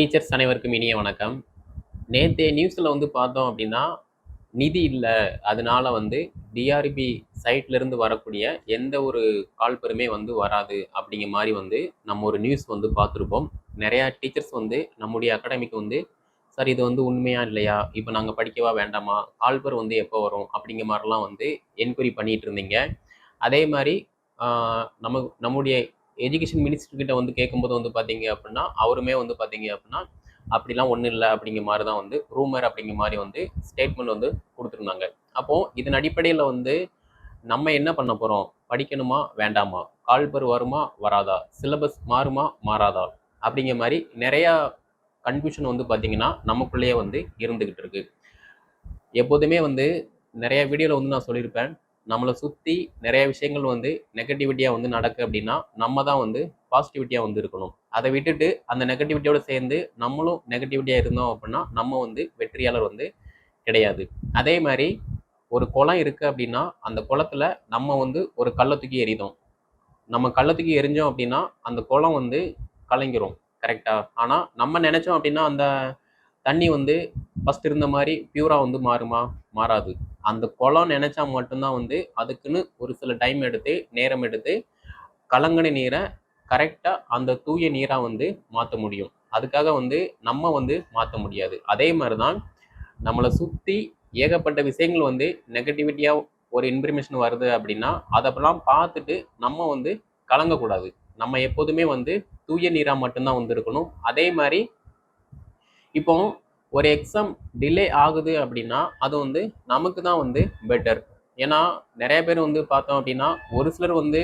Teachers அனைவருக்கும் இனிய வணக்கம். நேற்றைய நியூஸில் வந்து பார்த்தோம் அப்படின்னா நிதி இல்லை. அதனால வந்து டிஆர்பி சைட்லேருந்து வரக்கூடிய எந்த ஒரு கால்பெருமே வந்து வராது அப்படிங்கிற மாதிரி வந்து நம்ம ஒரு நியூஸ் வந்து பார்த்துருப்போம். நிறையா டீச்சர்ஸ் வந்து நம்முடைய அகாடமிக்கு வந்து சார் இது வந்து உண்மையா இல்லையா? இப்போ நாங்கள் படிக்கவா வேண்டாமா? கால்பர் வந்து எப்போ வரும்? அப்படிங்கிற மாதிரிலாம் வந்து என்கொயரி பண்ணிகிட்டு இருந்தீங்க. அதே மாதிரி நம்ம நம்முடைய எஜுகேஷன் மினிஸ்டர் கிட்ட வந்து கேட்கும்போது வந்து பார்த்தீங்க அப்படின்னா அவருமே வந்து பார்த்தீங்க அப்படின்னா அப்படிலாம் ஒன்றும் இல்லை அப்படிங்கிற மாதிரி தான் வந்து ரூமர் அப்படிங்கிற மாதிரி வந்து ஸ்டேட்மெண்ட் வந்து கொடுத்துருந்தாங்க. அப்போது இதன் அடிப்படையில் வந்து நம்ம என்ன பண்ண போகிறோம் படிக்கணுமா? வேண்டாமா? கால்பர் வருமா? வராதா? சிலபஸ் மாறுமா? மாறாதா? அப்படிங்கிற மாதிரி நிறையா கன்ஃபியூஷன் வந்து பார்த்தீங்கன்னா நமக்குள்ளேயே வந்து இருந்துக்கிட்டு இருக்கு. எப்போதுமே வந்து நிறைய வீடியோவில் வந்து நான் சொல்லியிருப்பேன். நம்மளை சுற்றி நிறைய விஷயங்கள் வந்து நெகட்டிவிட்டியாக வந்து நடக்கு அப்படின்னா நம்ம தான் வந்து பாசிட்டிவிட்டியாக வந்து இருக்கணும். அதை விட்டுட்டு அந்த நெகட்டிவிட்டியோடு சேர்ந்து நம்மளும் நெகட்டிவிட்டியாக இருந்தோம் அப்படின்னா நம்ம வந்து வெற்றியாளர் வந்து கிடையாது. அதே மாதிரி ஒரு குளம் இருக்குது அப்படின்னா அந்த குளத்துல நம்ம வந்து ஒரு கல்லை தூக்கி எறிதோம். நம்ம கல்லை தூக்கி எரிஞ்சோம் அப்படின்னா அந்த குளம் வந்து கலங்கிரும் கரெக்டாக ஆனால் நம்ம நினச்சோம் அப்படின்னா அந்த தண்ணி வந்து ஃபஸ்ட் இருந்த மாதிரி பியூராக வந்து மாறுமா? மாறாது. அந்த குளம் நினச்சா மட்டும்தான் வந்து அதுக்குன்னு ஒரு சில டைம் எடுத்து நேரம் எடுத்து கலங்கின நீரை கரெக்டாக அந்த தூய நீராக வந்து மாற்ற முடியும். அதுக்காக வந்து நம்ம வந்து மாற்ற முடியாது. அதே மாதிரி தான் நம்மளை சுற்றி ஏகப்பட்ட விஷயங்கள் வந்து நெகட்டிவிட்டியாக ஒரு இன்ஃபர்மேஷன் வருது அப்படின்னா அதெல்லாம் பார்த்துட்டு நம்ம வந்து கலங்கக்கூடாது. நம்ம எப்போதுமே வந்து தூய நீராக மட்டும்தான் வந்து இருக்கணும். அதே மாதிரி இப்போ ஒரு எக்ஸாம் டிலே ஆகுது அப்படின்னா அது வந்து நமக்கு தான் வந்து பெட்டர் ஏன்னா நிறைய பேர் வந்து பார்த்தோம் அப்படின்னா ஒரு சிலர் வந்து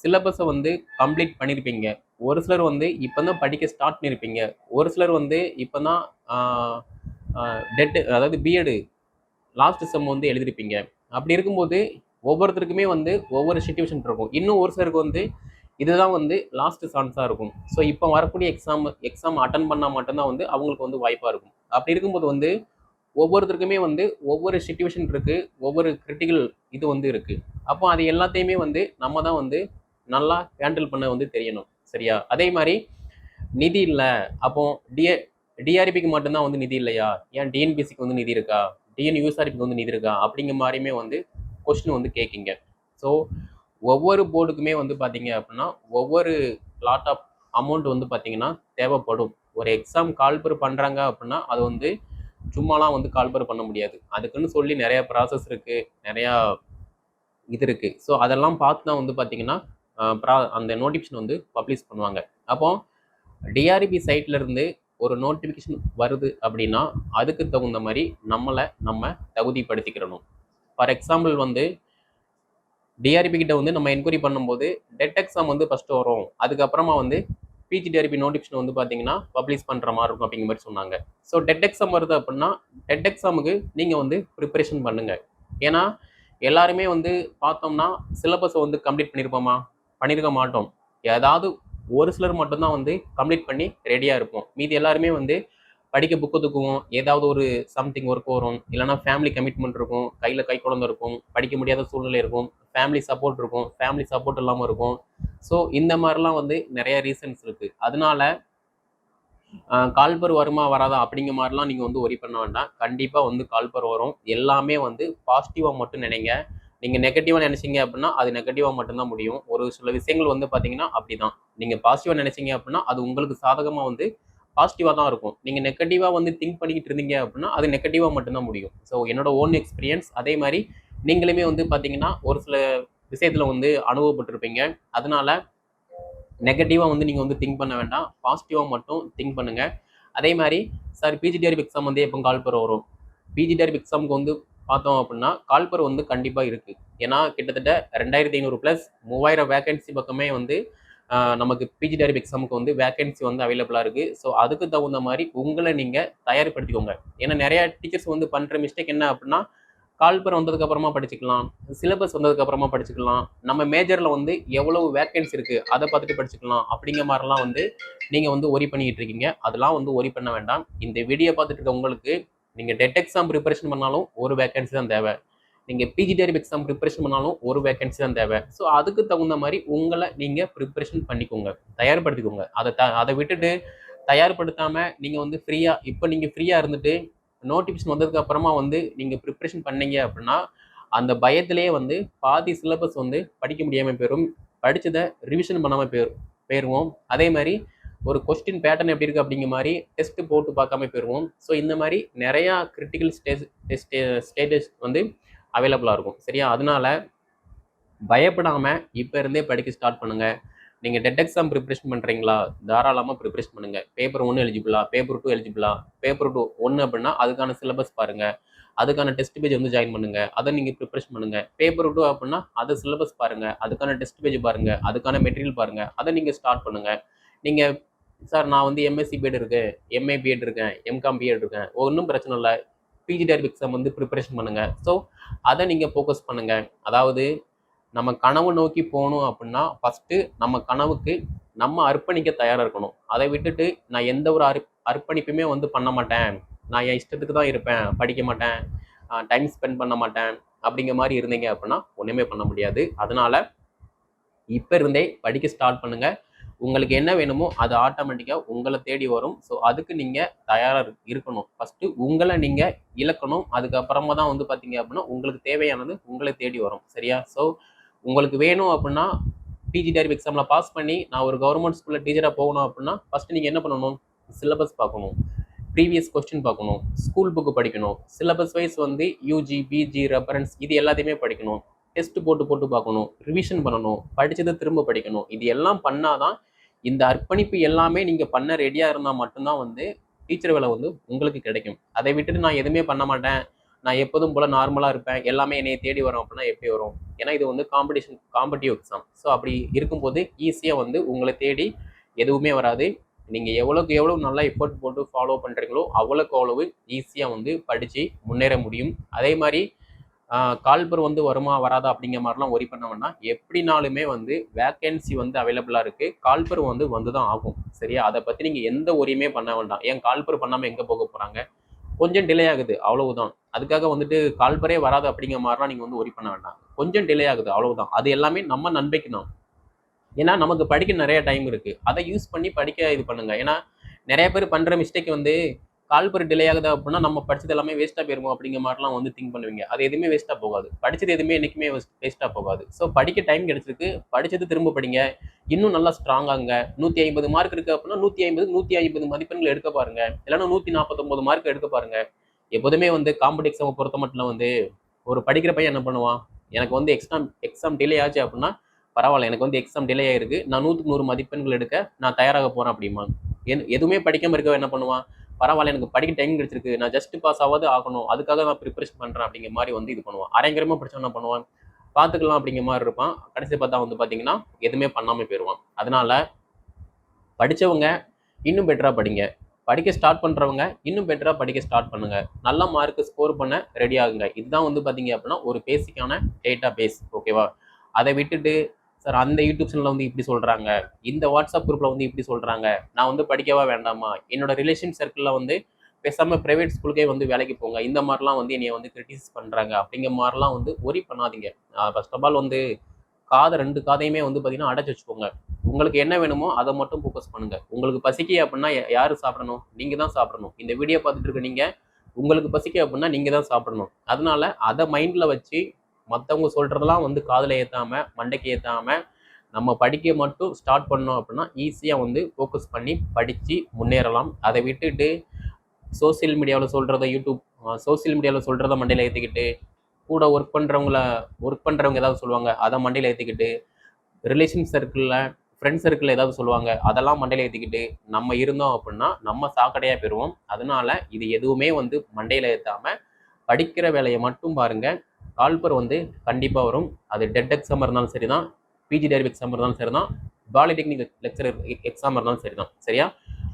சிலபஸை வந்து கம்ப்ளீட் பண்ணியிருப்பீங்க ஒரு சிலர் வந்து இப்போ தான் படிக்க ஸ்டார்ட் பண்ணியிருப்பீங்க ஒரு சிலர் வந்து இப்போ தான் டெட்டு அதாவது பிஎடு லாஸ்ட் செம் வந்து எழுதியிருப்பீங்க அப்படி இருக்கும்போது ஒவ்வொருத்தருக்குமே வந்து ஒவ்வொரு சுச்சுவேஷன் இருக்கும். இன்னும் ஒரு சிலருக்கு வந்து இதுதான் வந்து லாஸ்ட் சான்ஸாக இருக்கும். ஸோ இப்போ வரக்கூடிய எக்ஸாம் எக்ஸாம் அட்டன் பண்ணால் மட்டும்தான் வந்து அவங்களுக்கு வந்து வாய்ப்பாக இருக்கும். அப்படி இருக்கும்போது வந்து ஒவ்வொருத்தருக்குமே வந்து ஒவ்வொரு சுச்சுவேஷன் இருக்குது ஒவ்வொரு கிரிட்டிக்கல் இது வந்து இருக்குது அப்போ அது எல்லாத்தையுமே வந்து நம்ம தான் வந்து நல்லா ஹேண்டில் பண்ண வந்து தெரியணும். சரியா? அதே மாதிரி நிதி இல்லை அப்போ டிஏ டிஆர்பிக்கு மட்டும்தான் வந்து நிதி இல்லையா? ஏன் டிஎன்பிசிக்கு வந்து நிதி இருக்கா? டிஎன் யூஎஸ்ஆர்பிக்கு வந்து நிதி இருக்கா? அப்படிங்கிற மாதிரியுமே வந்து கொஸ்டின் வந்து கேட்குங்க. ஸோ ஒவ்வொரு போர்டுக்குமே வந்து பார்த்தீங்க அப்படின்னா ஒவ்வொரு லாட் ஆஃப் அமௌண்ட் வந்து பார்த்தீங்கன்னா தேவைப்படும். ஒரு எக்ஸாம் கால்பர் பண்ணுறாங்க அப்படின்னா அது வந்து சும்மாலாம் வந்து கால்பர் பண்ண முடியாது. அதுக்குன்னு சொல்லி நிறையா ப்ராசஸ் இருக்குது நிறையா இது இருக்குது ஸோ அதெல்லாம் பார்த்து தான் வந்து பார்த்தீங்கன்னா ப்ரா- அந்த நோட்டிஃபிகேஷன் வந்து பப்ளிஷ் பண்ணுவாங்க. அப்போ டிஆர்பி சைட்லேருந்து ஒரு நோட்டிஃபிகேஷன் வருது அப்படின்னா அதுக்கு தகுந்த மாதிரி நம்மளை நம்ம தகுதிப்படுத்திக்கிறணும். ஃபார் எக்ஸாம்பிள் வந்து டிஆர்பி கிட்ட வந்து நம்ம என்கொயரி பண்ணும்போது டெட் எக்ஸாம் வந்து ஃபஸ்ட்டு வரும். அதுக்கப்புறமா வந்து பிஜிடிஆர்பி நோட்டிஃபிகேஷன் வந்து பார்த்தீங்கன்னா பப்ளிஷ் பண்ணுற மாதிரி இருக்கும் அப்படிங்கிற மாதிரி சொன்னாங்க. ஸோ டெட் எக்ஸாம் வருது அப்படின்னா டெட் எக்ஸாமுக்கு நீங்கள் வந்து ப்ரிப்பரேஷன் பண்ணுங்கள் ஏன்னா எல்லாருமே வந்து பார்த்தோம்னா சிலபஸை வந்து கம்ப்ளீட் பண்ணியிருப்போமா பண்ணியிருக்க மாட்டோம். ஏதாவது ஒரு சிலர் மட்டும்தான் வந்து கம்ப்ளீட் பண்ணி ரெடியாக இருப்போம். மீதி எல்லாருமே வந்து படிக்க புக்கு தூக்குவோம் ஏதாவது ஒரு சம்திங் ஒர்க் வரும். இல்லைனா ஃபேமிலி கமிட்மெண்ட் இருக்கும். கையில் கை குழந்தை இருக்கும். படிக்க முடியாத சூழ்நிலை இருக்கும். ஃபேமிலி சப்போர்ட் இருக்கும். ஃபேமிலி சப்போர்ட் இல்லாமல் இருக்கும். ஸோ இந்த மாதிரிலாம் வந்து நிறைய ரீசன்ஸ் இருக்குது அதனால கால்பர் வருமா வராதா அப்படிங்கிற மாதிரிலாம் நீங்கள் வந்து ஒரி பண்ண வேண்டாம். கண்டிப்பாக வந்து கால்பர் வரும். எல்லாமே வந்து பாசிட்டிவாக மட்டும் நினைங்க. நீங்கள் நெகட்டிவாக நினச்சிங்க அப்படின்னா அது நெகட்டிவாக மட்டும்தான் முடியும். ஒரு சில விஷயங்கள் வந்து பார்த்தீங்கன்னா அப்படி தான் நீங்கள் பாசிட்டிவாக நினச்சிங்க அப்படின்னா அது உங்களுக்கு சாதகமாக வந்து பாசிட்டிவாக தான் இருக்கும். நீங்கள் நெகட்டிவாக வந்து திங்க் பண்ணிக்கிட்டு இருந்தீங்க அப்படின்னா அது நெகட்டிவாக மட்டும்தான் முடியும். ஸோ என்னோட ஓன் எக்ஸ்பீரியன்ஸ் அதே மாதிரி நீங்களுமே வந்து பார்த்தீங்கன்னா ஒரு சில விஷயத்தில் வந்து அனுபவப்பட்டிருப்பீங்க. அதனால நெகட்டிவாக வந்து நீங்கள் வந்து திங்க் பண்ண வேண்டாம். பாசிட்டிவாக மட்டும் திங்க் பண்ணுங்கள் அதே மாதிரி சார் பிஜிடிஆர்பி எக்ஸாம் வந்து எப்போ கால்பர் வரும்? பிஜிடிஆர்பி எக்ஸாமுக்கு வந்து பார்த்தோம் அப்படின்னா கால்பர் வந்து கண்டிப்பாக இருக்குது ஏன்னா கிட்டத்தட்ட ரெண்டாயிரத்தி ஐநூறு ப்ளஸ் மூவாயிரம் வேகன்சி பக்கமே வந்து நமக்கு பிஜி டேரிப் எக்ஸாமுக்கு வந்து வேகன்சி வந்து அவைலபிளாக இருக்குது ஸோ அதுக்கு தகுந்த மாதிரி உங்களை நீங்கள் தயார்படுத்திக்கோங்க. ஏன்னா நிறையா டீச்சர்ஸ் வந்து பண்ணுற மிஸ்டேக் என்ன அப்படின்னா கால்பர் வந்ததுக்கப்புறமா படிச்சுக்கலாம் சிலபஸ் வந்ததுக்கப்புறமா படிச்சுக்கலாம் நம்ம மேஜரில் வந்து எவ்வளவு வேகன்சி இருக்குது அதை பார்த்துட்டு படிச்சுக்கலாம் அப்படிங்கிற மாதிரிலாம் வந்து நீங்கள் வந்து ஒரி பண்ணிக்கிட்டு இருக்கீங்க. அதெல்லாம் வந்து ஒரி பண்ண வேண்டாம். இந்த வீடியோ பார்த்துட்டு இருக்க உங்களுக்கு நீங்கள் டெட் எக்ஸாம் ப்ரிப்பரேஷன் பண்ணாலும் ஒரு வேகன்சி தான் தேவை. நீங்கள் பிஜிடிஆர்பி எக்ஸாம் ப்ரிப்பரேஷன் பண்ணாலும் ஒரு வேகன்சி தான் தேவை. ஸோ அதுக்கு தகுந்த மாதிரி உங்களை நீங்கள் ப்ரிப்பரேஷன் பண்ணிக்கோங்க. தயார்படுத்திக்கோங்க. அதை த அதை விட்டுட்டு தயார்படுத்தாமல் நீங்கள் வந்து ஃப்ரீயாக இப்போ நீங்கள் ஃப்ரீயாக இருந்துட்டு நோட்டிஃபிகேஷன் வந்ததுக்கு அப்புறமா வந்து நீங்கள் ப்ரிப்ரேஷன் பண்ணீங்க அப்படின்னா அந்த பயத்திலேயே வந்து பாதி சிலபஸ் வந்து படிக்க முடியாமல் போயிடும் படித்ததை ரிவிஷன் பண்ணாமல் போயிடும் போயிடுவோம் அதே மாதிரி ஒரு கொஸ்டின் பேட்டர்ன் எப்படி இருக்குது அப்படிங்கிற மாதிரி டெஸ்ட்டு போட்டு பார்க்காம போயிடுவோம் ஸோ இந்த மாதிரி நிறையா கிரிட்டிக்கல் ஸ்டேஜ் ஸ்டே ஸ்டேட்டஸ் வந்து அவைலபிளாக இருக்கும். சரியா? அதனால பயப்படாமல் இப்போ இருந்தே படிக்க ஸ்டார்ட் பண்ணுங்கள் நீங்கள் டெட் எக்ஸாம் ப்ரிப்ரேஷன் பண்ணுறீங்களா தாராளமாக ப்ரிப்ரேஷன் பண்ணுங்கள் பேப்பர் ஒன்று எலிஜிபிளா பேப்பர் டூ எலிஜிபிளா பேப்பர் டூ ஒன்று அப்படின்னா அதுக்கான சிலபஸ் பாருங்கள் அதுக்கான டெஸ்ட் பேஜ் வந்து ஜாயின் பண்ணுங்கள் அதை நீங்கள் ப்ரிப்ரேஷன் பண்ணுங்கள் பேப்பர் டூ அப்படின்னா அதை சிலபஸ் பாருங்கள் அதுக்கான டெஸ்ட் பேஜ் பாருங்கள் அதுக்கான மெட்டீரியல் பாருங்கள் அதை நீங்கள் ஸ்டார்ட் பண்ணுங்கள் நீங்கள் சார் நான் வந்து எம்எஸ்சி பிஎட் இருக்கேன். எம்ஏ பிஎட் இருக்கேன். எம்காம் பிஎட் இருக்கேன். ஒன்றும் பிரச்சனை இல்லை. பிஜி டேரிப் எக்ஸாம் வந்து ப்ரிப்பரேஷன் பண்ணுங்கள் ஸோ அதை நீங்கள் ஃபோக்கஸ் பண்ணுங்கள் அதாவது நம்ம கனவு நோக்கி போகணும் அப்படின்னா ஃபஸ்ட்டு நம்ம கனவுக்கு நம்ம அர்ப்பணிக்க தயாராக இருக்கணும். அதை விட்டுட்டு நான் எந்த ஒரு அர்ப் அர்ப்பணிப்புமே வந்து பண்ண மாட்டேன். நான் என் இஷ்டத்துக்கு தான் இருப்பேன். படிக்க மாட்டேன். டைம் ஸ்பெண்ட் பண்ண மாட்டேன். அப்படிங்கிற மாதிரி இருந்தீங்க அப்படின்னா ஒன்றுமே பண்ண முடியாது. அதனால் இப்போ இருந்தே படிக்க ஸ்டார்ட் பண்ணுங்கள் உங்களுக்கு என்ன வேணுமோ அது ஆட்டோமேட்டிக்காக உங்களை தேடி வரும். ஸோ அதுக்கு நீங்கள் தயாராக இருக்கணும். ஃபஸ்ட்டு உங்களை நீங்கள் இழக்கணும். அதுக்கப்புறமா தான் வந்து பார்த்தீங்க அப்படின்னா உங்களுக்கு தேவையானது உங்களை தேடி வரும். சரியா? ஸோ உங்களுக்கு வேணும் அப்படின்னா பிஜி டேரிப் எக்ஸாமில் பாஸ் பண்ணி நான் ஒரு கவர்மெண்ட் ஸ்கூலில் டீச்சராக போகணும் அப்படின்னா ஃபஸ்ட்டு நீங்கள் என்ன பண்ணணும்? சிலபஸ் பார்க்கணும். ப்ரீவியஸ் கொஸ்டின் பார்க்கணும். ஸ்கூல் புக்கு படிக்கணும். சிலபஸ் வைஸ் வந்து யூஜி பிஜி ரெஃபரன்ஸ் இது எல்லாத்தையுமே படிக்கணும். டெஸ்ட் போட்டு போட்டு பார்க்கணும். ரிவிஷன் பண்ணணும். படித்ததை திரும்ப படிக்கணும். இது எல்லாம் பண்ணாதான் இந்த அர்ப்பணிப்பு எல்லாமே நீங்கள் பண்ண ரெடியாக இருந்தால் மட்டும்தான் வந்து டீச்சர் வேலை வந்து உங்களுக்கு கிடைக்கும். அதை விட்டுட்டு நான் எதுவுமே பண்ண மாட்டேன். நான் எப்போதும் போல் நார்மலாக இருப்பேன். எல்லாமே என்னை தேடி வரும் அப்படின்னா எப்படி வரும்? ஏன்னா இது வந்து காம்படிஷன் காம்படிட்டிவ் எக்ஸாம் ஸோ அப்படி இருக்கும்போது ஈஸியாக வந்து உங்களை தேடி எதுவுமே வராது. நீங்கள் எவ்வளோக்கு எவ்வளோ நல்லா எஃபர்ட் போட்டு ஃபாலோ பண்ணுறீங்களோ அவ்வளோக்கு அவ்வளவு ஈஸியாக வந்து படித்து முன்னேற முடியும். அதே மாதிரி கால்பர் வந்து வருமா வராதா அப்படிங்கிற மாதிரிலாம் ஒரி பண்ண வேண்டாம் எப்படினாலுமே வந்து வேக்கன்சி வந்து அவைலபிளாக இருக்குது கால்பர் வந்து வந்து தான் ஆகும். சரியா? அதை பற்றி நீங்கள் எந்த ஒரியுமே பண்ண வேண்டாம். ஏன் கால்பர் பண்ணாமல் எங்கே போக போகிறாங்க கொஞ்சம் டிலே ஆகுது அவ்வளவுதான். அதுக்காக வந்துட்டு கால்பரே வராது அப்படிங்கிற மாதிரிலாம் நீங்கள் வந்து ஒரி பண்ண வேண்டாம். கொஞ்சம் டிலே ஆகுது அவ்வளவுதான். அது எல்லாமே நம்ம நன்மைக்கு தான். ஏன்னா நமக்கு படிக்க நிறைய டைம் இருக்குது அதை யூஸ் பண்ணி படிக்க இது பண்ணுங்கள் ஏன்னா நிறைய பேர் பண்ணுற மிஸ்டேக் வந்து கால்பர் டிலே ஆகுது அப்படின்னா நம்ம படிச்சது எல்லாமே வேஸ்ட்டாக போயிருமோ அப்படிங்கிற மாதிரிலாம் வந்து திங்க் பண்ணுவீங்க. அது எதுவுமே வேஸ்ட்டாக போகாது. படிச்சது எதுவுமே என்றைக்குமே வேஸ்ட்டாக போகாது. ஸோ படிக்க டைம் கிடைச்சிருக்கு. படித்தது திரும்ப படிங்க. இன்னும் நல்லா ஸ்ட்ராங்காங்க நூற்றி ஐம்பது மார்க் இருக்குது அப்படின்னா நூற்றி ஐம்பது நூற்றி ஐம்பது மதிப்பெண்கள் எடுக்க பாருங்க. இல்லைன்னா நூற்றி நாற்பத்தொம்பது மார்க் எடுக்க பாருங்க. எப்போதுமே வந்து காம்படி எக்ஸாமை பொறுத்த மட்டும் வந்து ஒரு படிக்கிற பையன் என்ன பண்ணுவான்? எனக்கு வந்து எக்ஸாம் எக்ஸாம் டிலே ஆச்சு அப்படின்னா பரவாயில்ல எனக்கு வந்து எக்ஸாம் டிலே ஆயிருக்கு. நான் நூற்றுக்கு நூறு மதிப்பெண்கள் எடுக்க நான் தயாராக போகிறேன் அப்படிமா எதுவுமே படிக்காமல் இருக்க என்ன பண்ணுவான்? பரவாயில்ல எனக்கு படிக்க டைம் கிடைச்சிருக்கு. நான் ஜஸ்ட் பாஸ் ஆகாது ஆகணும். அதுக்காக நான் ப்ரிப்பரேஷன் பண்ணுறேன் அப்படிங்கிற மாதிரி வந்து இது பண்ணுவான். அரங்கரமாக பிரச்சனை என்ன பண்ணுவான்? பார்த்துக்கலாம் அப்படிங்கிற மாதிரி இருப்பான். கடைசி பார்த்தா வந்து பார்த்தீங்கன்னா எதுவுமே பண்ணாமல் போயிடுவான். அதனால படித்தவங்க இன்னும் பெட்டராக படிங்க. படிக்க ஸ்டார்ட் பண்ணுறவங்க இன்னும் பெட்டராக படிக்க ஸ்டார்ட் பண்ணுங்க. நல்ல மார்க் ஸ்கோர் பண்ண ரெடி ஆகுங்க. இதுதான் வந்து பார்த்தீங்க அப்படின்னா ஒரு பேசிக்கான டேட்டா பேஸ் ஓகேவா அதை விட்டுட்டு சார் அந்த யூடியூப் சேனலில் வந்து இப்படி சொல்கிறாங்க இந்த வாட்ஸ்அப் குரூப்பில் வந்து இப்படி சொல்கிறாங்க நான் வந்து படிக்கவா வேண்டாமா? என்னோட ரிலேஷன் சர்க்கிளில் வந்து பேசாமல் ப்ரைவேட் ஸ்கூலுக்கே வந்து வேலைக்கு போங்க. இந்த மாதிரிலாம் வந்து என்னை வந்து கிரிட்டிசைஸ் பண்ணுறாங்க அப்படிங்கிற மாதிரிலாம் வந்து ஒரி பண்ணாதீங்க. ஃபர்ஸ்ட் ஆஃப் ஆல் வந்து காதை ரெண்டு காதையுமே வந்து பார்த்தீங்கன்னா அடைச்சி வச்சுக்கோங்க. உங்களுக்கு என்ன வேணுமோ அதை மட்டும் ஃபோக்கஸ் பண்ணுங்க. உங்களுக்கு பசிக்க அப்படின்னா யார் சாப்பிடணும்? நீங்கள் தான் சாப்பிடணும். இந்த வீடியோ பார்த்துட்டு இருக்க நீங்கள் உங்களுக்கு பசிக்க அப்படின்னா நீங்கள் தான் சாப்பிடணும். அதனால அதை மைண்டில் வச்சு மற்றவங்க சொல்கிறதெல்லாம் வந்து காதில் ஏற்றாமல் மண்டைக்கு ஏற்றாமல் நம்ம படிக்க மட்டும் ஸ்டார்ட் பண்ணோம் அப்படின்னா ஈஸியாக வந்து ஃபோக்கஸ் பண்ணி படித்து முன்னேறலாம். அதை விட்டுட்டு சோசியல் மீடியாவில் சொல்கிறத யூடியூப் சோசியல் மீடியாவில் சொல்கிறத மண்டையில் ஏற்றிக்கிட்டு கூட ஒர்க் பண்ணுறவங்கள ஒர்க் பண்ணுறவங்க ஏதாவது சொல்லுவாங்க அதை மண்டையில் ஏற்றிக்கிட்டு ரிலேஷன் சர்க்கிளில் ஃப்ரெண்ட் சர்க்கிள் ஏதாவது சொல்லுவாங்க அதெல்லாம் மண்டையில் ஏற்றிக்கிட்டு நம்ம இருந்தோம் அப்படின்னா நம்ம சாக்கடையாக பெறுவோம். அதனால இது எதுவுமே வந்து மண்டையில் ஏற்றாமல் படிக்கிற வேலையை மட்டும் பாருங்கள் கால்பர் வந்து கண்டிப்பாக வரும். அது டெட் எக்ஸாம் இருந்தாலும் சரி தான் பிஜி டேரிவ் எக்ஸாம் இருந்தாலும் சரி தான் பாலிடெக்னிக் லெக்சரர் எக்ஸாம் இருந்தாலும் சரி தான் சரியா?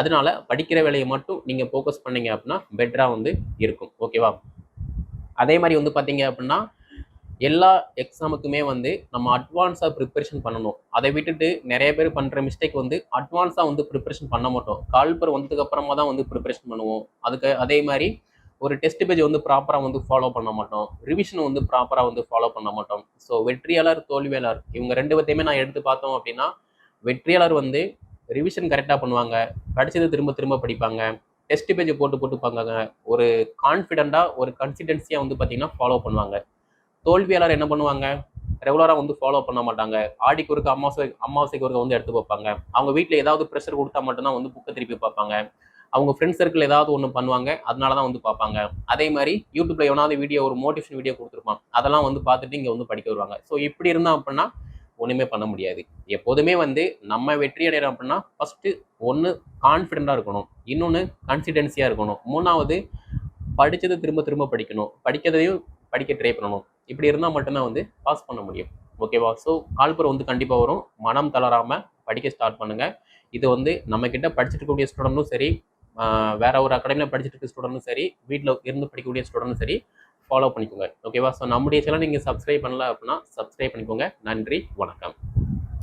அதனால படிக்கிற வேலையை மட்டும் நீங்கள் ஃபோக்கஸ் பண்ணீங்க அப்படின்னா பெட்டராக வந்து இருக்கும். ஓகேவா அதே மாதிரி வந்து பார்த்தீங்க அப்படின்னா எல்லா எக்ஸாமுக்குமே வந்து நம்ம அட்வான்ஸாக ப்ரிப்பரேஷன் பண்ணணும். அதை விட்டுட்டு நிறைய பேர் பண்ணுற மிஸ்டேக் வந்து அட்வான்ஸாக வந்து ப்ரிப்பரேஷன் பண்ண மாட்டோம். கால்பர் வந்ததுக்கப்புறமா தான் வந்து ப்ரிப்பரேஷன் பண்ணுவோம். அதுக்கு அதே மாதிரி ஒரு டெஸ்ட் பேஜ் வந்து ப்ராப்பராக வந்து ஃபாலோ பண்ண மாட்டோம். ரிவிஷன் வந்து ப்ராப்பராக வந்து ஃபாலோ பண்ண மாட்டோம். ஸோ வெற்றியாளர் தோல்வியாளர் இவங்க ரெண்டு பத்தையுமே நான் எடுத்து பார்த்தோம் அப்படின்னா வெற்றியாளர் வந்து ரிவிஷன் கரெக்டாக பண்ணுவாங்க. படித்தது திரும்ப திரும்ப படிப்பாங்க. டெஸ்ட் பேஜ் போட்டு போட்டு ஒரு கான்ஃபிடென்ட்டாக ஒரு கன்சிஸ்டன்சியாக வந்து பார்த்தீங்கன்னா ஃபாலோ பண்ணுவாங்க. தோல்வியாளர் என்ன பண்ணுவாங்க? ரெகுலராக வந்து ஃபாலோ பண்ண மாட்டாங்க. ஆடிக்கு ஒருக்க அமாவாசை அமாவாசைக்கு ஒருக்க வந்து எடுத்து பார்ப்பாங்க. அவங்க வீட்டில் ஏதாவது ப்ரெஷர் கொடுத்தா மட்டும்தான் வந்து புக்கை திருப்பி பார்ப்பாங்க. அவங்க ஃப்ரெண்ட்ஸ் சர்க்கிள் ஏதாவது ஒன்று பண்ணுவாங்க அதனால தான் வந்து பார்ப்பாங்க. அதே மாதிரி யூடியூப்ல எவனாவது வீடியோ ஒரு மோட்டிவேஷன் வீடியோ கொடுத்துருப்பான் அதெல்லாம் வந்து பார்த்துட்டு இங்கே வந்து படிக்க வருவாங்க. ஸோ இப்படி இருந்தால் அப்படின்னா ஒன்றுமே பண்ண முடியாது. எப்போதுமே வந்து நம்ம வெற்றி அடைகிறோம் அப்படின்னா ஃபஸ்ட்டு ஒன்று கான்ஃபிடெண்ட்டாக இருக்கணும். இன்னொன்று கன்சிடென்சியாக இருக்கணும். மூணாவது படித்ததை திரும்ப திரும்ப படிக்கணும். படிக்கிறதையும் படிக்க ட்ரை பண்ணணும். இப்படி இருந்தால் மட்டும்தான் வந்து பாஸ் பண்ண முடியும். ஓகேவா ஸோ கால்புரம் வந்து கண்டிப்பாக வரும். மனம் தளராமல் படிக்க ஸ்டார்ட் பண்ணுங்கள் இது வந்து நம்மக்கிட்ட படிச்சுட்டு இருக்கக்கூடிய ஸ்டூடெண்ட்டும் சரி வேற ஒரு அகாடமியில் படிச்சுட்டு இருக்க ஸ்டூடெண்ட்டும் சரி வீட்டில் இருந்து படிக்கக்கூடிய ஸ்டூடெண்ட்டும் சரி ஃபாலோ பண்ணிக்கோங்க. ஓகேவா ஸோ நம்முடைய சேனல் நீங்கள் சப்ஸ்கிரைப் பண்ணல அப்படின்னா சப்ஸ்கிரைப் பண்ணிக்கோங்க. நன்றி வணக்கம்.